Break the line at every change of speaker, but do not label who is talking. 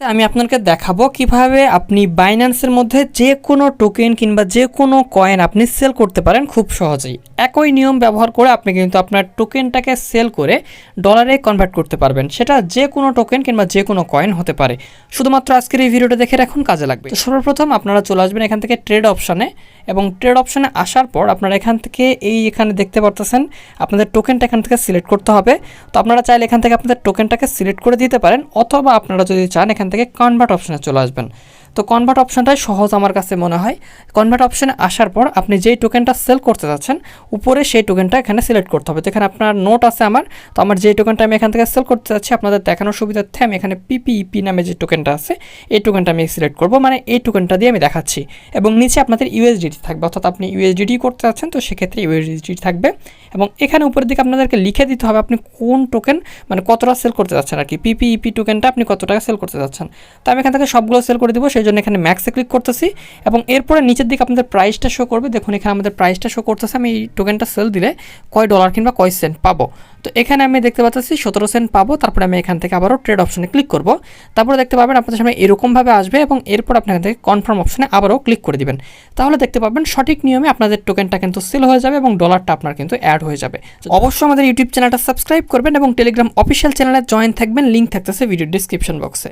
আমি আপনাকে দেখাবো কীভাবে আপনি বাইন্যান্সের মধ্যে যে কোনো টোকেন কিংবা যে কোনো কয়েন আপনি সেল করতে পারেন খুব সহজেই। একই নিয়ম ব্যবহার করে আপনি কিন্তু আপনার টোকেনটাকে সেল করে ডলারে কনভার্ট করতে পারবেন। সেটা যে কোনো টোকেন কিংবা যে কোনো কয়েন হতে পারে। শুধুমাত্র আজকের এই ভিডিওটা দেখে এখন কাজে লাগবে। সর্বপ্রথম আপনারা চলে আসবেন এখান থেকে ট্রেড অপশানে এবং ট্রেড অপশানে আসার পর আপনারা এখান থেকে এই এখানে দেখতে পারতেছেন আপনাদের টোকেনটা এখান থেকে সিলেক্ট করতে হবে। তো আপনারা চাইলে এখান থেকে আপনাদের টোকেনটাকে সিলেক্ট করে দিতে পারেন অথবা আপনারা যদি চান এখান থেকে কনভার্ট অপশানে চলে আসবেন। তো কনভার্ট অপশানটাই সহজ আমার কাছে মনে হয়। কনভার্ট অপশানে আসার পর আপনি যেই টোকেনটা সেল করতে যাচ্ছেন, উপরে সেই টোকেনটা এখানে সিলেক্ট করতে হবে। তো এখানে আপনার নোট আছে আমার, তো আমার যেই টোকেনটা আমি এখান থেকে সেল করতে যাচ্ছি, আপনাদের দেখানোর সুবিধার্থে আমি এখানে পিপিইপি নামে যে টোকেনটা আছে, এই টোকেনটা আমি সিলেক্ট করব। মানে এই টোকেনটা দিয়ে আমি দেখাচ্ছি। এবং নিচে আপনাদের ইউএসডিটি থাকবে। অর্থাৎ আপনি ইউএসডিটি করতে যাচ্ছেন, তো সেক্ষেত্রে ইউএসডিটি থাকবে। এবং এখানে উপরের দিকে আপনাদেরকে লিখে দিতে হবে আপনি কোন টোকেন মানে কতটা সেল করতে যাচ্ছেন আর কি। পিপিইপি টোকেনটা আপনি কত টাকা সেল করতে যাচ্ছেন। তো আমি এখান থেকে সবগুলো সেল করে দিব সেই জন্য এখানে ম্যাক্সে ক্লিক করতেছি এবং এরপরে নিচের দিকে আপনাদের প্রাইসটা শো করবে। দেখুন, এখানে আমাদের প্রাইসটা শো করতেছে। আমি এই টোকেনটা সেল দিলে কয় ডলার কিংবা কয় সেন্ট পাবো। তো এখানে আমি দেখতে পাচ্ছি সতেরো সেন্ট পাবো। তারপরে আমি এখান থেকে আবারও ট্রেড অপশনে ক্লিক করব। তারপরে দেখতে পাবেন আপনাদের সামনে এরকমভাবে আসবে এবং এরপর আপনি এখান থেকে কনফার্ম অপশনে আবারও ক্লিক করে দিবেন। তাহলে দেখতে পাবেন সঠিক নিয়মে আপনাদের টোকেনটা কিন্তু সেল হয়ে যাবে এবং ডলারটা আপনার কিন্তু অ্যাড হয়ে যাবে। অবশ্যই আমাদের ইউটিউব চ্যানেলটা সাবস্ক্রাইব করবেন এবং টেলিগ্রাম অফিসিয়াল চ্যানেলে জয়েন থাকবেন। লিঙ্ক থাকতেছে ভিডিও ডিসক্রিপশন বক্সে